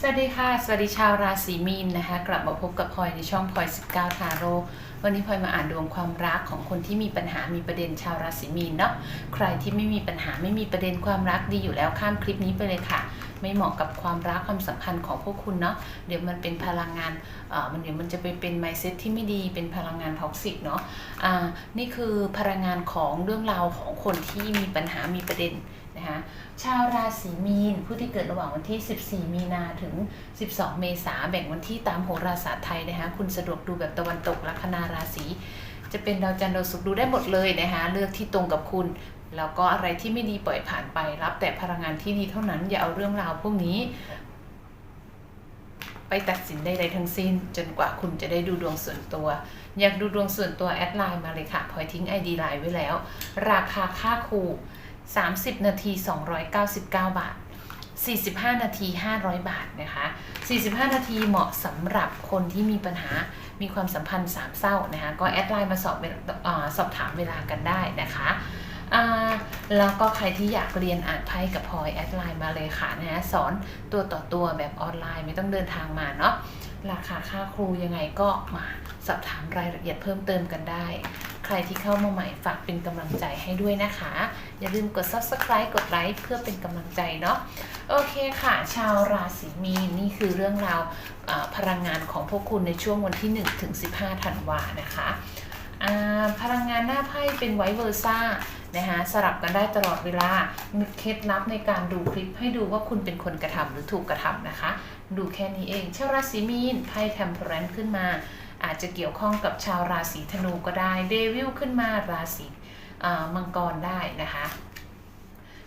สวัสดีค่ะ สวัสดีชาวราศีมีนนะคะ กลับมาพบกับพลอยในช่องพลอย19 ทาโร่วันนี้พลอยมาอ่านดวงความรักของคนที่มีปัญหามีประเด็นชาวราศีมีนเนาะใครที่ไม่มีปัญหาไม่มีประเด็นความรักดีอยู่แล้วข้ามคลิปนี้ไปเลยค่ะ ไม่เหมาะกับความรักความสัมพันธ์ของพวกคุณเนาะเดี๋ยวมันเป็นพลังงานเอ่อมันเดี๋ยวมันจะไปเป็นไมเซ็ตที่ไม่ดีเป็นพลังงานท็อกซิกเนาะอ่านี่คือพลังงานของเรื่องราวของคนที่มีปัญหามีประเด็น นะคะ ชาวราศีมีน ผู้ที่เกิดระหว่างวันที่ 14 มีนาถึง 12 เมษาแบ่งวันที่ตามโหราศาสตร์ไทยนะคะ คุณสะดวกดูแบบตะวันตกลัคนาราศีจะเป็นดาวจันทร์ดาวศุกร์ดูได้หมดเลยนะคะเลือกที่ตรงกับคุณแล้วก็อะไรที่ไม่ดีปล่อยผ่านไปรับ แต่พลังงานที่ดีเท่านั้นอย่าเอาเรื่องราวพวกนี้ ไปตัดสินใดๆทั้งสิ้น จนกว่าคุณจะได้ดูดวงส่วนตัว อยากดูดวงส่วนตัวแอดไลน์มาเลยค่ะพลอยทิ้ง ID ไลน์ไว้แล้ว ราคาค่าครู 30 นาที 299 บาท 45 นาที 500 บาทนะคะ 45 นาทีเหมาะสำหรับคนที่มีปัญหามีความสัมพันธ์สามเศร้านะคะก็แอดไลน์มาสอบอสอบถามเวลากันได้นะคะแล้วก็ใครที่อยากเรียนอ่านไพ่กับพลอยแอดไลน์มาเลยค่ะนะสอนตัวต่อตัวแบบออนไลน์ไม่ต้องเดินทางมาเนาะราคาค่าครูยังไงก็มาสอบถามรายละเอียดเพิ่มเติมกันได้ ใครที่เข้ามาใหม่ฝากเป็นกำลังใจให้ด้วยนะคะ อย่าลืมกด subscribe กดไลค์เพื่อเป็นกำลังใจเนาะโอเคค่ะ ชาวราศีมีนนี่คือเรื่องราวพลังงานของพวกคุณในช่วงวันที่1ถึง15ธันวานะคะพลังงานหน้าไพ่เป็นไวเวอร์ซ่านะคะสลับกันได้ตลอดเวลามีเคล็ดลับในการดูคลิปให้ดูว่าคุณเป็นคนกระทำหรือถูกกระทำนะคะ ดูแค่นี้เองชาวราศีมีนไพ่เทมเพลนขึ้นมา อาจจะเกี่ยวข้องกับชาวราศีธนูก็ได้เดวิลขึ้นมาราศีมังกรได้นะคะ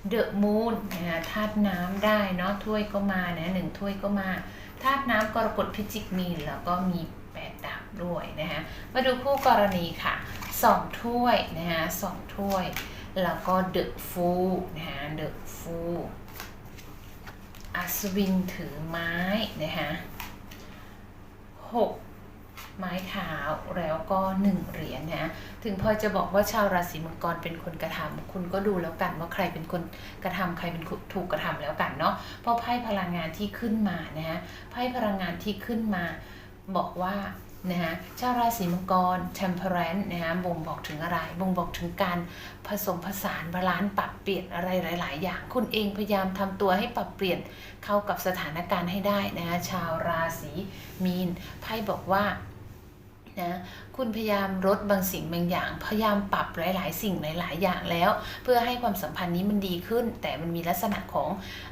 เดอะมูนนะคะธาตุน้ำได้เนาะถ้วยก็มานะหนึ่งถ้วยก็มาธาตุน้ำกรกฎพิจิกมีนแล้วก็มีแปดดาบด้วยนะคะมาดูคู่กรณีค่ะสองถ้วยนะคะสองถ้วย แล้วก็เดอะฟูนะคะเดอะฟูอัศวินถือไม้นะคะหก ไม้เท้าแล้วก็หนึ่งเหรียญนะถึงพอจะบอกว่าชาวราศีมังกรเป็นคนกระทำคุณก็ดูแล้วกันว่าใครเป็นคนกระทำใครเป็นถูกกระทำแล้วกันเนาะเพราะไพ่พลังงานที่ขึ้นมานะฮะไพ่พลังงานที่ขึ้นมาบอกว่านะฮะชาวราศีมังกร temperance นะฮะบ่งบอกถึงอะไร บ่งบอกถึงการผสมผสานบาลานซ์ปรับเปลี่ยนอะไรหลาย ๆ อย่าง คุณเองพยายามทำตัวให้ปรับเปลี่ยนเข้ากับสถานการณ์ให้ได้นะฮะชาวราศีมีน ไพ่บอกว่า นะ คุณพยายามลดบางสิ่งบางอย่าง พยายามปรับหลาย ๆ สิ่งหลาย ๆ อย่างแล้ว เพื่อให้ความสัมพันธ์นี้มันดีขึ้น แต่มันมีลักษณะของ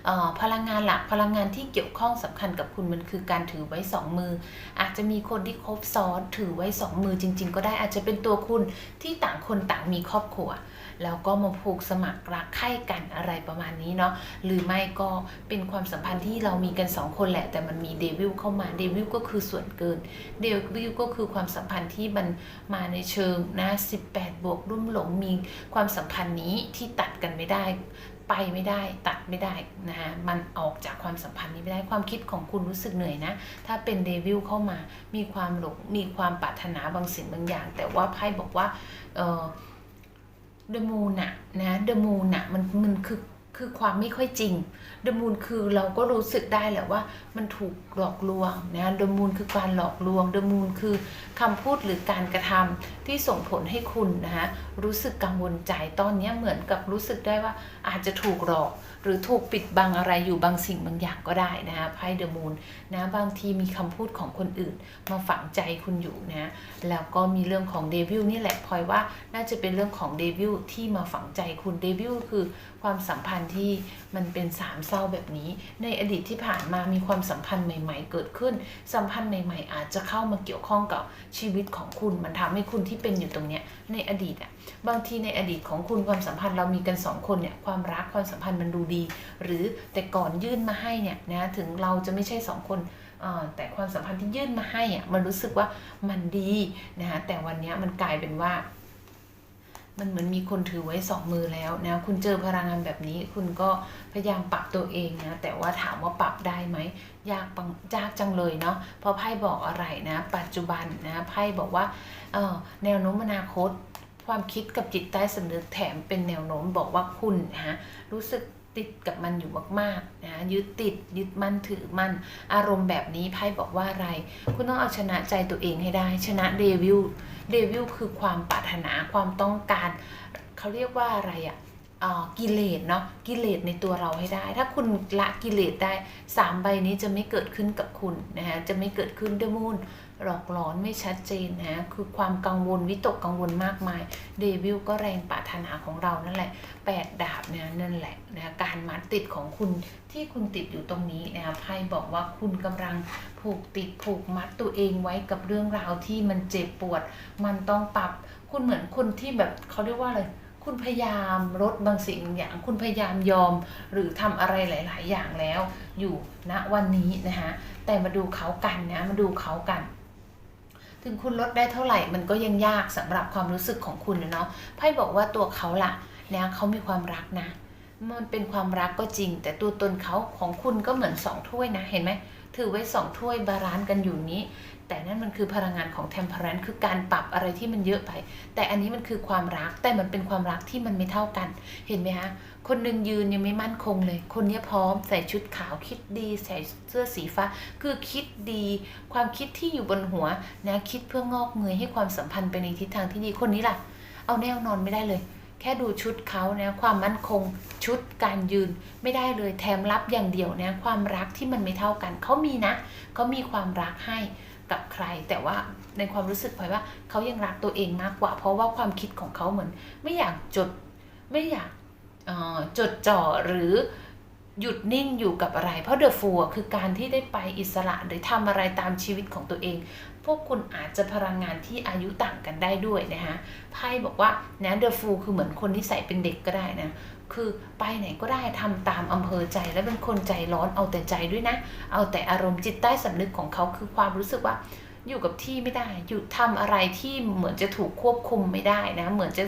ออพลังงานหลักพลังงานที่เกี่ยวข้องสำคัญกับคุณมันคือการถือไว้สองมือ อาจจะมีคนที่ครบซ้อนถือไว้สองมือจริง ๆ ก็ได้อาจจะเป็นตัวคุณที่ต่างคนต่างมีครอบครัวแล้วก็มาผูกสมัครรักใคร่กันอะไรประมาณนี้เนาะหรือไม่ก็เป็นความสัมพันธ์ที่เรามีกันสองคนแหละ แต่มันมีเดวิลเข้ามาเดวิลก็คือส่วนเกินเดวิลก็คือความสัมพันธ์ที่มันมาในเชิงนะ18 บวกรุ่มหลงมีความสัมพันธ์นี้ที่ตัดกันไม่ได้ ไปไม่ได้ตัดไม่ได้นะฮะมันออกจากความสัมพันธ์นี้ไม่ได้ความคิดของคุณรู้สึกเหนื่อยนะ ถ้าเป็นเดวิลเข้ามามีความหลงมีความปรารถนาบางสิ่งบางอย่าง แต่ว่าไพ่บอกว่าเออเดมูนอะนะเดมูนอะมันมันคือ คือความไม่ค่อยจริงเดมูลคือเราก็รู้สึกได้แหละว่า มันถูกหลอกลวงนะเดมูลคือการหลอกลวงเดมูลคือคำพูดหรือการกระทำที่ส่งผลให้คุณนะฮะรู้สึกกังวลใจตอนนี้เหมือนกับรู้สึกได้ว่าอาจจะถูกหลอก หรือถูกปิดบังอะไรอยู่บางสิ่งบางอย่างก็ได้นะคะไพ่เดอะมูนนะบางทีมีคำพูดของคนอื่น มาฝังใจคุณอยู่นะแล้วก็มีเรื่องของเดวิลนี่แหละพลอยว่าน่าจะเป็นเรื่องของเดวิลที่มาฝังใจคุณเดวิลคือความสัมพันธ์ที่มันเป็นสามเศร้าแบบนี้ ในอดีตที่ผ่านมามีความสัมพันธ์ใหม่ ๆ เกิดขึ้น สัมพันธ์ใหม่ ๆ อาจจะเข้ามาเกี่ยวข้องกับชีวิตของคุณ มันทำให้คุณที่เป็นอยู่ตรงเนี้ยในอดีตอะ บางทีในอดีตของคุณความสัมพันธ์เรามีกันสองคนเนี่ยความรักความสัมพันธ์มันดูดี หรือแต่ก่อนยื่นมาให้เนี่ยนะถึงเราจะไม่ใช่สองคนแต่ความสัมพันธ์ที่ยื่นมาให้อะมันรู้สึกว่ามันดีนะคะแต่วันนี้มันกลายเป็นว่า มันเหมือนมีคนถือไว้สองมือแล้วนะคุณเจอพลังงานแบบนี้ คุณก็พยายามปรับตัวเองนะแต่ว่าถามว่าปรับได้ไหมยากปังยากจังเลยเนาะเพราะไพ่บอกอะไรนะ ปัจจุบันนะไพ่บอกว่าแนวโน้มอนาคต ความคิดกับจิตใต้สำนึกแถมเป็นแนวโน้มบอกว่าคุณนะรู้สึกติดกับมันอยู่มากๆนะยึดติดยึดมั่นถือมั่นอารมณ์แบบนี้ไพ่บอกว่าอะไร คุณต้องเอาชนะใจตัวเองให้ได้ ชนะเดวิลเดวิลคือความปรารถนาความต้องการเขาเรียกว่าอะไรอะเอ่อกิเลสเนาะกิเลสในตัวเราให้ได้ ถ้าคุณละกิเลสได้สามใบนี้จะไม่เกิดขึ้นกับคุณนะฮะจะไม่เกิดขึ้นด้วยมูล หลอกหลอนไม่ชัดเจนนะคือความกังวลวิตกกังวลมากมาย เดวิลก็แรงปรารถนาของเรานั่นแหละแปดดาบเนี่ยนั่นแหละนะการมัดติดของคุณที่คุณติดอยู่ตรงนี้นะคะไพ่บอกว่าคุณกำลังผูกติดผูกมัดตัวเองไว้กับเรื่องราวที่มันเจ็บปวด มันต้องปรับคุณเหมือนคนที่แบบเขาเรียกว่าอะไรคุณพยายามลดบางสิ่งอย่างคุณพยายามยอมหรือทำอะไรหลาย ๆ อย่างแล้วอยู่ณวันนี้นะคะแต่มาดูเขากันนะมาดูเขากัน ถึงคุณลดได้เท่าไหร่มันก็ยังยากสำหรับความรู้สึกของคุณนะเนาะไพ่บอกว่าตัวเขาล่ะนะเขามีความรักนะ มันเป็นความรักก็จริง แต่ตัวตนเขาของคุณก็เหมือนสองถ้วยนะเห็นไหมถือไว้สองถ้วยบาลานซ์กันอยู่นี้ แต่นั่นมันคือพลังงานของ temperance คือการปรับอะไรที่มันเยอะไป แต่อันนี้มันคือความรักแต่มันเป็นความรักที่มันไม่เท่ากัน เห็นไหมคะคนหนึ่งยืนยังไม่มั่นคงเลย คนนี้พร้อมใส่ชุดขาวคิดดีใส่เสื้อสีฟ้า คือคิดดี ความคิดที่อยู่บนหัวนะคิดเพื่องอกเงยให้ความสัมพันธ์ไปในทิศทางที่ดีคนนี้ล่ะ เอาแนวนอนไม่ได้เลย แค่ดูชุดเขาเนี่ยความมั่นคงชุดการยืนไม่ได้เลยแถมรับอย่างเดียวเนี่ยความรักที่มันไม่เท่ากันเขามีนะเขามีความรักให้ กับใคร แต่ว่าในความรู้สึกพลอยว่าเขายังรักตัวเองมากกว่า เพราะว่าความคิดของเขาเหมือน ไม่อยากจดไม่อยากจดจ่อหรือหยุดนิ่งอยู่กับอะไร เพราะเดอะฟัวคือการที่ได้ไปอิสระหรือทำอะไรตามชีวิตของตัวเอง พวกคุณอาจจะพลังงานที่อายุต่างกันได้ด้วยนะคะไพ่บอกว่านะเดอะฟูคือเหมือนคนที่ใส่เป็นเด็กก็ได้นะคือไปไหนก็ได้ทำตามอำเภอใจและเป็นคนใจร้อนเอาแต่ใจด้วยนะ เอาแต่อารมณ์จิตใต้สำนึกของเขาคือความรู้สึกว่า อยู่กับที่ไม่ได้อยู่ทำอะไรที่เหมือนจะถูกควบคุมไม่ได้นะ เหมือนจะ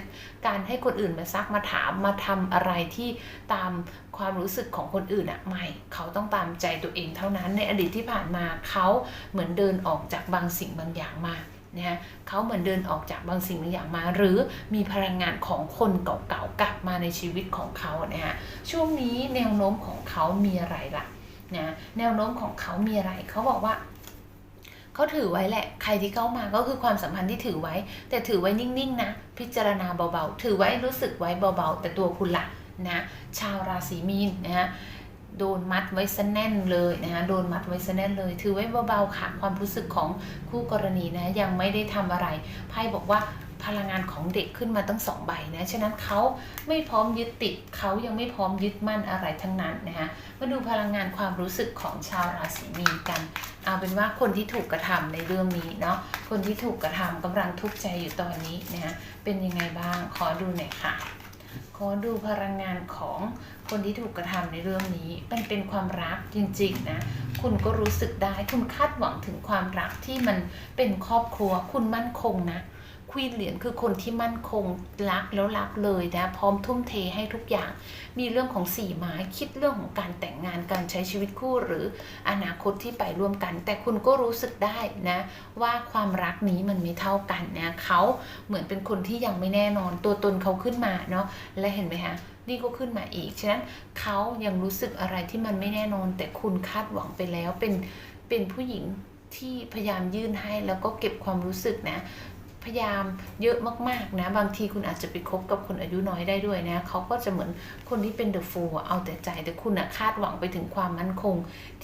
การให้คนอื่นมาซักมาถามมาทำอะไรที่ตามความรู้สึกของคนอื่นอะไม่ เขาต้องตามใจตัวเองเท่านั้นในอดีตที่ผ่านมาเขาเหมือนเดินออกจากบางสิ่งบางอย่างมานะฮะเขาเหมือนเดินออกจากบางสิ่งบางอย่างมา หรือมีพลังงานของคนเก่าๆกลับมาในชีวิตของเขานะฮะช่วงนี้แนวโน้มของเขามีอะไรล่ะนะแนวโน้มของเขามีอะไรเขาบอกว่า เขาถือไว้แหละ ใครที่เข้ามาก็คือความสัมพันธ์ที่ถือไว้ แต่ถือไว้นิ่งๆนะพิจารณาเบาๆ ถือไว้รู้สึกไว้เบาๆ แต่ตัวคุณล่ะนะชาวราศีมีนนะฮะโดนมัดไว้ซะแน่นเลยนะคะโดนมัดไว้ซะแน่นเลย ถือไว้เบาๆค่ะความรู้สึกของคู่กรณีนะยังไม่ได้ทำอะไรไพ่บอกว่า พลังงานของเด็กขึ้นมาตั้งสองใบนะ ฉะนั้นเขาไม่พร้อมยึดติดเขายังไม่พร้อมยึดมั่นอะไรทั้งนั้นนะคะมาดูพลังงานความรู้สึกของชาวราศีมีนกัน เอาเป็นว่าคนที่ถูกกระทำในเรื่องนี้เนาะ คนที่ถูกกระทำกำลังทุกข์ใจอยู่ตอนนี้นะคะเป็นยังไงบ้าง ขอดูหน่อยค่ะ ขอดูพลังงานของคนที่ถูกกระทำในเรื่องนี้มันเป็นความรักจริงๆนะคุณก็รู้สึกได้ คุณคาดหวังถึงความรักที่มันเป็นครอบครัว คุณมั่นคงนะ ควีนเหรียญคือคนที่มั่นคงรักแล้วรักเลยนะพร้อมทุ่มเทให้ทุกอย่าง มีเรื่องของสี่ไม้คิดเรื่องของการแต่งงานการใช้ชีวิตคู่หรืออนาคตที่ไปร่วมกัน แต่คุณก็รู้สึกได้นะว่าความรักนี้มันไม่เท่ากันนะเขาเหมือนเป็นคนที่ยังไม่แน่นอนตัวตนเขาขึ้นมาเนาะและเห็นไหมคะนี่ก็ขึ้นมาอีก ฉะนั้นเขายังรู้สึกอะไรที่มันไม่แน่นอน แต่คุณคาดหวังไปแล้วเป็นเป็นผู้หญิงที่พยายามยื่นให้แล้วก็เก็บความรู้สึกนะ พยายามเยอะมากๆนะ บางทีคุณอาจจะไปคบกับคนอายุน้อยได้ด้วยนะเขาก็จะเหมือนคนที่เป็นเดอะฟูลเอาแต่ใจแต่คุณอะคาดหวังไปถึงความมั่นคง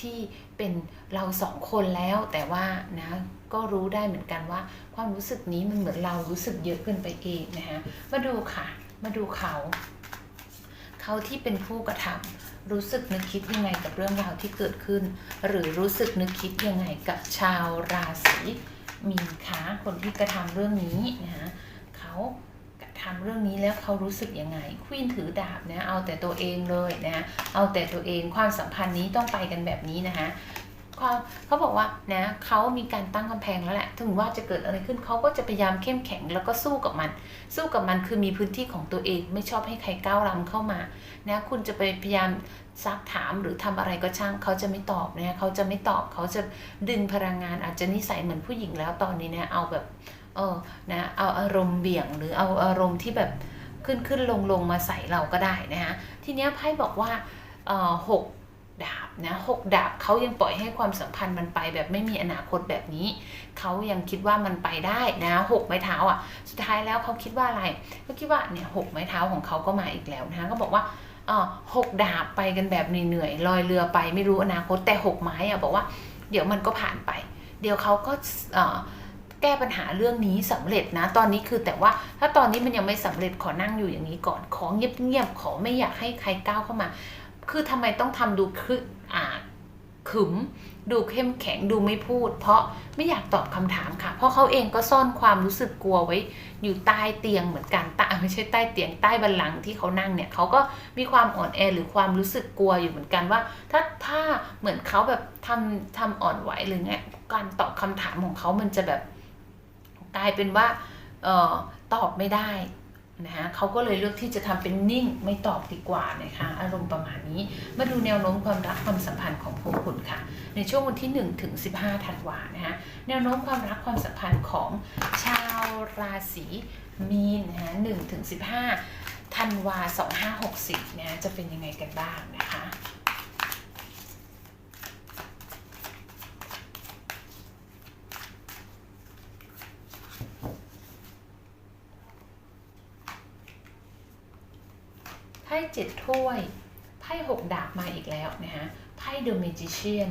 ที่เป็นเราสองคนแล้ว แต่ว่านะก็รู้ได้เหมือนกันว่า ความรู้สึกนี้มันเหมือนเรารู้สึกเยอะเกินไปเองนะคะมาดูค่ะ มาดูเขา เขาที่เป็นผู้กระทำรู้สึกนึกคิดยังไงกับเรื่องราวที่เกิดขึ้น หรือรู้สึกนึกคิดยังไงกับชาวราศี มีนคะคนที่กระทำเรื่องนี้นะคะเขากระทำเรื่องนี้แล้วเขารู้สึกยังไงควีนถือดาบนะเอาแต่ตัวเองเลยนะเอาแต่ตัวเองความสัมพันธ์นี้ต้องไปกันแบบนี้นะคะ ความเขาบอกว่านะเขามีการตั้งกำแพงแล้วแหละถึงว่าจะเกิดอะไรขึ้นเขาก็จะพยายามเข้มแข็งแล้วก็สู้กับมัน สู้กับมันคือมีพื้นที่ของตัวเองไม่ชอบให้ใครก้าวล้ำเข้ามานะคุณจะไปพยายามซักถามหรือทำอะไรก็ช่างเขาจะไม่ตอบนะเขาจะไม่ตอบเขาจะดึงพลังงานอาจจะนิสัยเหมือนผู้หญิงแล้วตอนนี้นะเอาแบบเออนะเอาอารมณ์เบี่ยงหรือเอาอารมณ์ที่แบบขึ้นขึ้นลงลงมาใส่เราก็ได้นะฮะทีเนี้ยไพ่บอกว่าหก ดาบนะหกดาบเขายังปล่อยให้ความสัมพันธ์มันไปแบบไม่มีอนาคตแบบนี้ เขายังคิดว่ามันไปได้นะหกไม้เท้าอะ สุดท้ายแล้วเขาคิดว่าอะไรเขาคิดว่าเนี่ยหกไม้เท้าของเขาก็มาอีกแล้วนะก็บอกว่าอ่อหกดาบไปกันแบบเหนื่อยๆลอยเรือไปไม่รู้อนาคตแต่หกไม้อะบอกว่า เดี๋ยวมันก็ผ่านไป เดี๋ยวเขาก็แก้ปัญหาเรื่องนี้สำเร็จนะ ตอนนี้คือแต่ว่าถ้าตอนนี้มันยังไม่สำเร็จขอนั่งอยู่อย่างนี้ก่อน ขอเงียบๆขอไม่อยากให้ใครก้าวเข้ามา คือทำไมต้องทำดูคืออ่าขึม ดูเข้มแข็งดูไม่พูด เพราะไม่อยากตอบคำถามค่ะ เพราะเขาเองก็ซ่อนความรู้สึกกลัวไว้ อยู่ใต้เตียงเหมือนกันใต้ไม่ใช่ใต้เตียงใต้บัลลังที่เขานั่งเนี่ยเขาก็มีความอ่อนแอหรือความรู้สึกกลัวอยู่เหมือนกันว่า ถ้าถ้าเหมือนเขาแบบทำทำอ่อนไหวหรือไงการตอบคำถามของเขามันจะแบบกลายเป็นว่าเอ่อตอบไม่ได้ นะฮะเขาก็เลยเลือกที่จะทำเป็นนิ่งไม่ตอบดีกว่านะคะอารมณ์ประมาณนี้มาดูแนวโน้มความรักความสัมพันธ์ของพวกคุณค่ะ ในช่วงวันที่1ถึง15ธันวานะคะแนวโน้มความรักความสัมพันธ์ของชาวราศีมีนนะฮะ1ถึงสิบห้าธันวาสองห้าหกสิบนะจะเป็นยังไงกันบ้างนะคะ พ่เจ็ดถ้วย ไพ่หกดาบมาอีกแล้วนะคะไพ่เดอะเมจิเชียน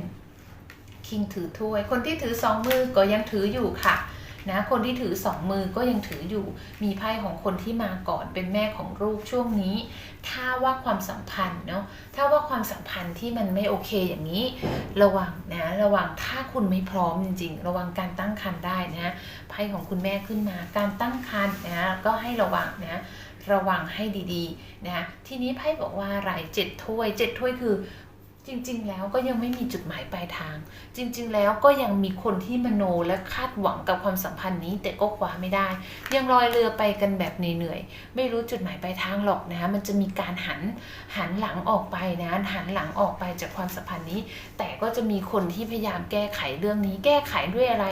คิงถือถ้วย คนที่ถือสองมือก็ยังถืออยู่ค่ะนะคนที่ถือสองมือก็ยังถืออยู่ มีไพ่ของคนที่มาก่อนเป็นแม่ของลูกช่วงนี้ ถ้าว่าความสัมพันธ์เนาะ ถ้าว่าความสัมพันธ์ที่มันไม่โอเคอย่างนี้ ระวังนะ ระวังถ้าคุณไม่พร้อมจริง ๆ ระวังการตั้งครรภ์ได้นะ ไพ่ของคุณแม่ขึ้นมา การตั้งครรภ์นะก็ให้ระวังนะ ระวังให้ดีๆนะทีนี้ไพ่บอกว่าอะไรเจ็ดถ้วยเจ็ดถ้วยคือ จริง ๆ แล้วก็ยังไม่มีจุดหมายปลายทาง จริง ๆ แล้วก็ยังมีคนที่มโนและคาดหวังกับความสัมพันธ์นี้ แต่ก็คว้าไม่ได้ ยังลอยเรือไปกันแบบเหนื่อยๆไม่รู้จุดหมายปลายทางหรอกนะมันจะมีการหันหันหลังออกไปนะหันหลังออกไปจากความสัมพันธ์นี้ แต่ก็จะมีคนที่พยายามแก้ไขเรื่องนี้ แก้ไขด้วยอะไร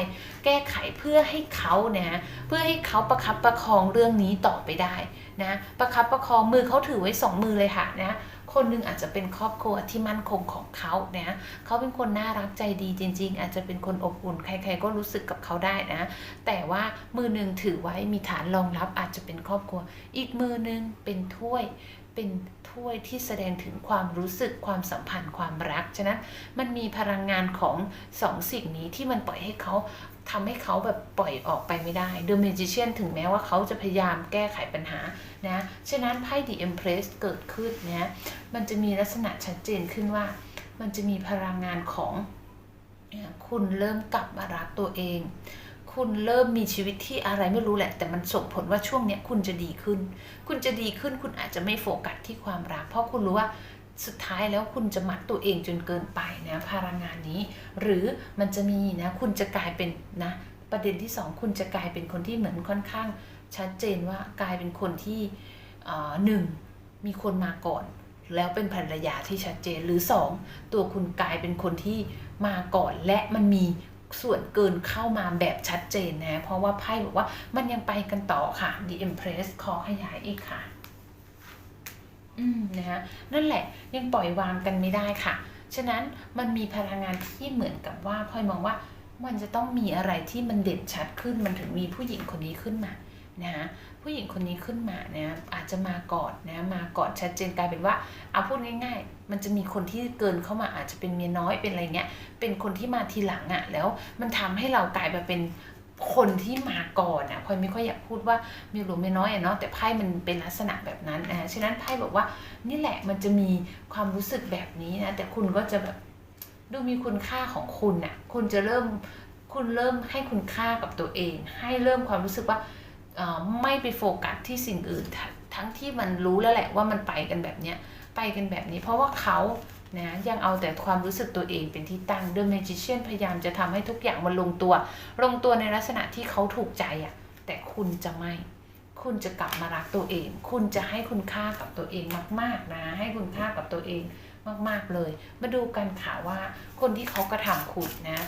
แก้ไขเพื่อให้เขานะเพื่อให้เขาประคับประคองเรื่องนี้ต่อไปได้นะประคับประคองมือเขาถือไว้สองมือเลยค่ะนะ คนหนึ่งอาจจะเป็นครอบครัวที่มั่นคงของเขานะเขาเป็นคนน่ารักใจดีจริง ๆ อาจจะเป็นคนอบอุ่นใคร ๆ ก็รู้สึกกับเขาได้นะ แต่ว่ามือหนึ่งถือไว้มีฐานรองรับอาจจะเป็นครอบครัว อีกมือหนึ่งเป็นถ้วยเป็นถ้วยที่แสดงถึงความรู้สึกความสัมพันธ์ความรัก ฉะนั้นมันมีพลังงานของสองสิ่งนี้ที่มันปล่อยให้เขา ทำให้เขาแบบปล่อยออกไปไม่ได้ The Magician ถึงแม้ว่าเขาจะพยายามแก้ไขปัญหานะ ฉะนั้นไพ่ The Empress เกิดขึ้นนะมันจะมีลักษณะชัดเจนขึ้นว่า มันจะมีพลังงานของคุณเริ่มกลับมารักตัวเอง คุณเริ่มมีชีวิตที่อะไรไม่รู้แหละ แต่มันส่งผลว่าช่วงเนี้ยคุณจะดีขึ้น คุณจะดีขึ้น คุณอาจจะไม่โฟกัสที่ความรัก เพราะคุณรู้ว่า สุดท้ายแล้วคุณจะมัดตัวเองจนเกินไปนะพลังงานนี้ หรือมันจะมีนะคุณจะกลายเป็นนะประเด็นที่สองคุณจะกลายเป็นคนที่เหมือนค่อนข้าง ชัดเจนว่ากลายเป็นคนที่หนึ่งมีคนมาก่อน แล้วเป็นภรรยาที่ชัดเจนหรือสองตัวคุณกลายเป็นคนที่มาก่อน และมันมีส่วนเกินเข้ามาแบบชัดเจนนะ เพราะว่าไพ่บอกว่ามันยังไปกันต่อค่ะ The Empress ขอขยายอีกค่ะ อืมนะคะนั่นแหละยังปล่อยวางกันไม่ได้ค่ะ ฉะนั้นมันมีพลังงานที่เหมือนกับว่าพลอยมองว่ามันจะต้องมีอะไรที่มันเด่นชัดขึ้นมันถึงมีผู้หญิงคนนี้ขึ้นมานะคะผู้หญิงคนนี้ขึ้นมาเนี่ยอาจจะมาก่อนนะมาก่อนชัดเจนกลายเป็นว่าเอาพูดง่าย ๆ มันจะมีคนที่เกินเข้ามาอาจจะเป็นเมียน้อยเป็นอะไรเงี้ยเป็นคนที่มาทีหลังอะ่ะแล้วมันทำให้เรากลายมาเป็น คนที่มาก่อนอะพลอยไม่ค่อยอยากพูดว่ามีหลวงมีน้อยอะเนาะแต่ไพ่มันเป็นลักษณะแบบนั้นนะฉะนั้นไพ่บอกว่านี่แหละมันจะมีความรู้สึกแบบนี้นะแต่คุณก็จะแบบดูมีคุณค่าของคุณน่ะคุณจะเริ่มคุณเริ่มให้คุณค่ากับตัวเอง ให้เริ่มความรู้สึกว่าไม่ไปโฟกัสที่สิ่งอื่น ทัทั้งที่มันรู้แล้วแหละว่ามันไปกันแบบเนี้ยไปกันแบบนี้ เพราะว่าเขา นะยังเอาแต่ความรู้สึกตัวเองเป็นที่ตั้ง The Magician พยายามจะทำให้ทุกอย่างมันลงตัว ลงตัวในลักษณะที่เขาถูกใจอะ่ะ แต่คุณจะไม่ คุณจะกลับมารักตัวเอง คุณจะให้คุณค่ากับตัวเองมากๆนะ ให้คุณค่ากับตัวเองมากๆเลย มาดูกันค่ะว่าคนที่เขากระทำคุณนะ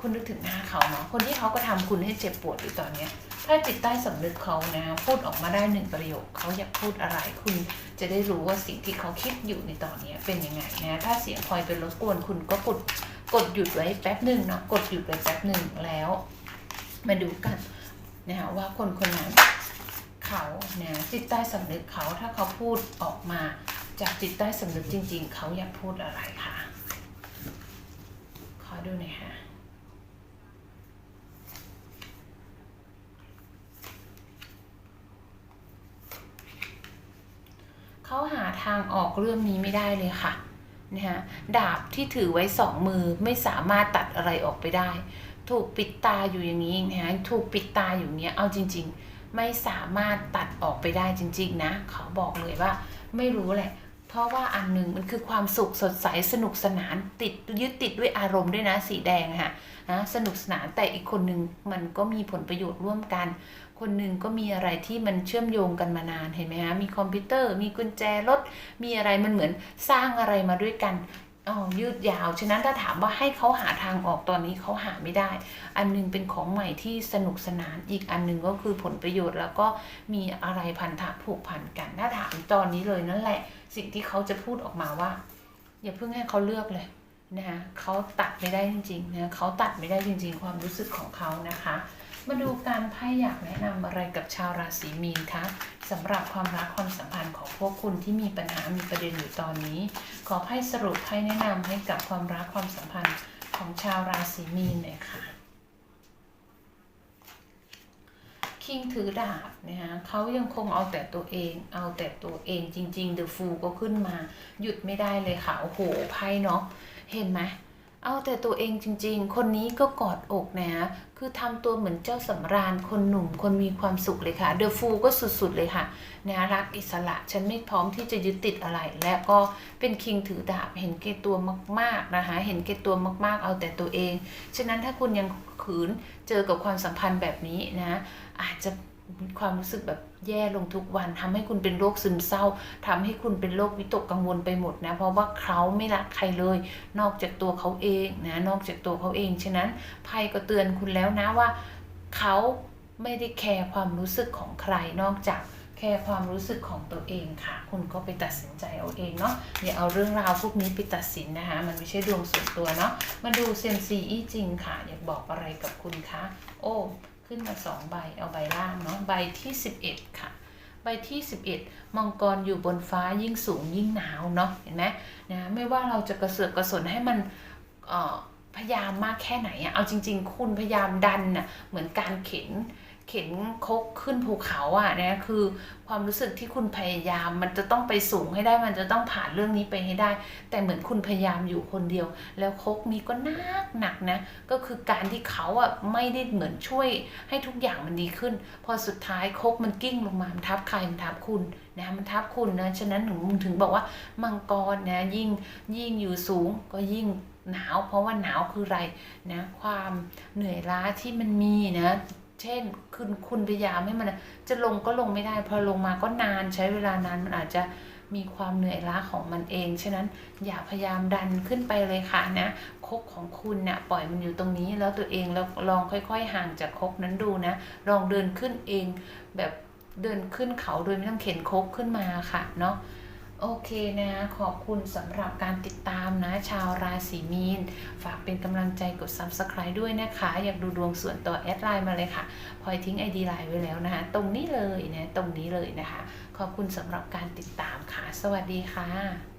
คุณนึกถึงหน้าเขาเนาะคนที่เขากระทำคุณให้เจ็บปวดอยู่ตอนเนี้ย ถ้าจิตใต้สำนึกเขานะพูดออกมาได้หนึ่งประโยคเขาอยากพูดอะไรคุณจะได้รู้ว่าสิ่งที่เขาคิดอยู่ในตอนนี้เป็นยังไงนะถ้าเสียงคอยเป็นรบกวนคุณก็กดกดหยุดไว้แป๊บหนึ่งเนาะกดหยุดไว้แป๊บหนึ่งแล้ว มาดูกันนะคะว่าคนคนนั้นเขาเนี่ยจิตใต้สำนึกเขาถ้าเขาพูดออกมาจากจิตใต้สำนึกจริง ๆ เขาอยากพูดอะไรคะขอดูหน่อยค่ะ เขาหาทางออกเรื่องนี้ไม่ได้เลยค่ะนะฮะดาบที่ถือไว้สองมือไม่สามารถตัดอะไรออกไปได้ ถูกปิดตาอยู่อย่างนี้นะฮะถูกปิดตาอยู่เนี้ยเอาจริง ๆ ไม่สามารถตัดออกไปได้จริง ๆ นะเขาบอกเลยว่า ไม่รู้แหละ เพราะว่าอันหนึ่งมันคือความสุขสดใสสนุกสนานติดยึดติดด้วยอารมณ์ด้วยนะสีแดงะค่ะนะสนุกสนานแต่อีกคนหนึ่งมันก็มีผลประโยชน์ร่วมกัน คนหนึ่งก็มีอะไรที่มันเชื่อมโยงกันมานานเห็นไหมฮะมีคอมพิวเตอร์ มีกุญแจรถ มีอะไรมันเหมือนสร้างอะไรมาด้วยกันอ๋อยืดยาว ฉะนั้นถ้าถามว่าให้เขาหาทางออกตอนนี้เขาหาไม่ได้ อันหนึงเป็นของใหม่ที่สนุกสนาน อีกอันหนึงก็คือผลประโยชน์แล้วก็มีอะไรพันธะผูกพันกัน ถ้าถามตอนนี้เลยนั่นแหละ สิ่งที่เขาจะพูดออกมาว่า อย่าเพิ่งให้เขาเลือกเลยนะคะเขาตัดไม่ได้จริงๆนะเขาตัดไม่ได้จริง ๆ ความรู้สึกของเขานะคะ มาดูการไพ่อยากแนะนำอะไรกับชาวราศีมีนคะสำหรับความรักความสัมพันธ์ของพวกคุณที่มีปัญหามีประเด็นอยู่ตอนนี้ ขอไพ่สรุปไพ่แนะนำให้กับความรักความสัมพันธ์ของชาวราศีมีนหน่อยค่ะคิงถือดาบนะคะเขายังคงเอาแต่ตัวเอง เอาแต่ตัวเองจริงๆเดอะฟูก็ขึ้นมา หยุดไม่ได้เลยค่ะโอ้โหไพ่เนาะเห็นไหม เอาแต่ตัวเองจริงๆ คนนี้ก็กอดอกนะคือทำตัวเหมือนเจ้าสำราญคนหนุ่มคนมีความสุขเลยค่ะ เดอะฟูก็สุดๆเลยค่ะนะรักอิสระฉันไม่พร้อมที่จะยึดติดอะไร และก็เป็นคิงถือดาบเห็นแก่ตัวมากๆนะคะ เห็นแก่ตัวมากๆ เอาแต่ตัวเอง ฉะนั้นถ้าคุณยังขืนเจอกับความสัมพันธ์แบบนี้นะ อาจจะ ความรู้สึกแบบแย่ลงทุกวันทำให้คุณเป็นโรคซึมเศร้าทำให้คุณเป็นโรควิตกกังวลไปหมดนะ เพราะว่าเขาไม่รักใครเลย นอกจากตัวเขาเองนะนอกจากตัวเขาเอง ฉะนั้นไพ่ก็เตือนคุณแล้วนะว่า เขาไม่ได้แคร์ความรู้สึกของใครนอกจากแค่ความรู้สึกของตัวเองค่ะ คุณก็ไปตัดสินใจเอาเองเนาะอย่าเอาเรื่องราวพวกนี้ไปตัดสินนะคะ มันไม่ใช่ดวงส่วนตัวเนาะมาดูเซยมซีอี้จริงค่ะ อยากบอกอะไรกับคุณคะโอ้ ขึ้นมาสองใบเอาใบล่างเนาะใบที่11ค่ะ ใบที่11มังกรอยู่บนฟ้ายิ่งสูงยิ่งหนาวเนาะเห็นไหมนะไม่ว่าเราจะกระเสือกกระสนให้มันพยายามมากแค่ไหนอะเอาจริง ๆ คุณพยายามดันน่ะเหมือนการเข็น เข็นคกขึ้นภูเขาอะนะคือความรู้สึกที่คุณพยายามมันจะต้องไปสูงให้ได้มันจะต้องผ่านเรื่องนี้ไปให้ได้ แต่เหมือนคุณพยายามอยู่คนเดียว แล้วคกนี้ก็นักหนักนะก็คือการที่เขาอะไม่ได้เหมือนช่วยให้ทุกอย่างมันดีขึ้น พอสุดท้ายคกมันกิ้งลงมามันทับใครมันทับคุณนะมันทับคุณนะฉะนั้นถึงถึงบอกว่ามังกรนะยิ่งยิ่งอยู่สูงก็ยิ่งหนาว เพราะว่าหนาวคืออะไรนะความเหนื่อยล้าที่มันมีนะ เช่นคุณคุณพยายามให้มันจะลงก็ลงไม่ได้ พอลงมาก็นานใช้เวลานานมันอาจจะมีความเหนื่อยล้าของมันเอง ฉะนั้นอย่าพยายามดันขึ้นไปเลยค่ะนะคกของคุณเนี่ยปล่อยมันอยู่ตรงนี้แล้วตัวเองแล้วลองค่อยๆ ห่างจากคกนั้นดูนะ ลองเดินขึ้นเองแบบเดินขึ้นเขาโดยไม่ต้องเข็นคกขึ้นมาค่ะเนาะ โอเคนะ ขอบคุณสำหรับการติดตามนะ ชาวราศีมีน ฝากเป็นกำลังใจกด subscribe ด้วยนะคะ อยากดูดวงส่วนตัวแอดไลน์มาเลยค่ะพลอยทิ้ง ID ไลน์ไว้แล้วนะคะ ตรงนี้เลยนะ ตรงนี้เลยนะคะ ขอบคุณสำหรับการติดตามค่ะ สวัสดีค่ะ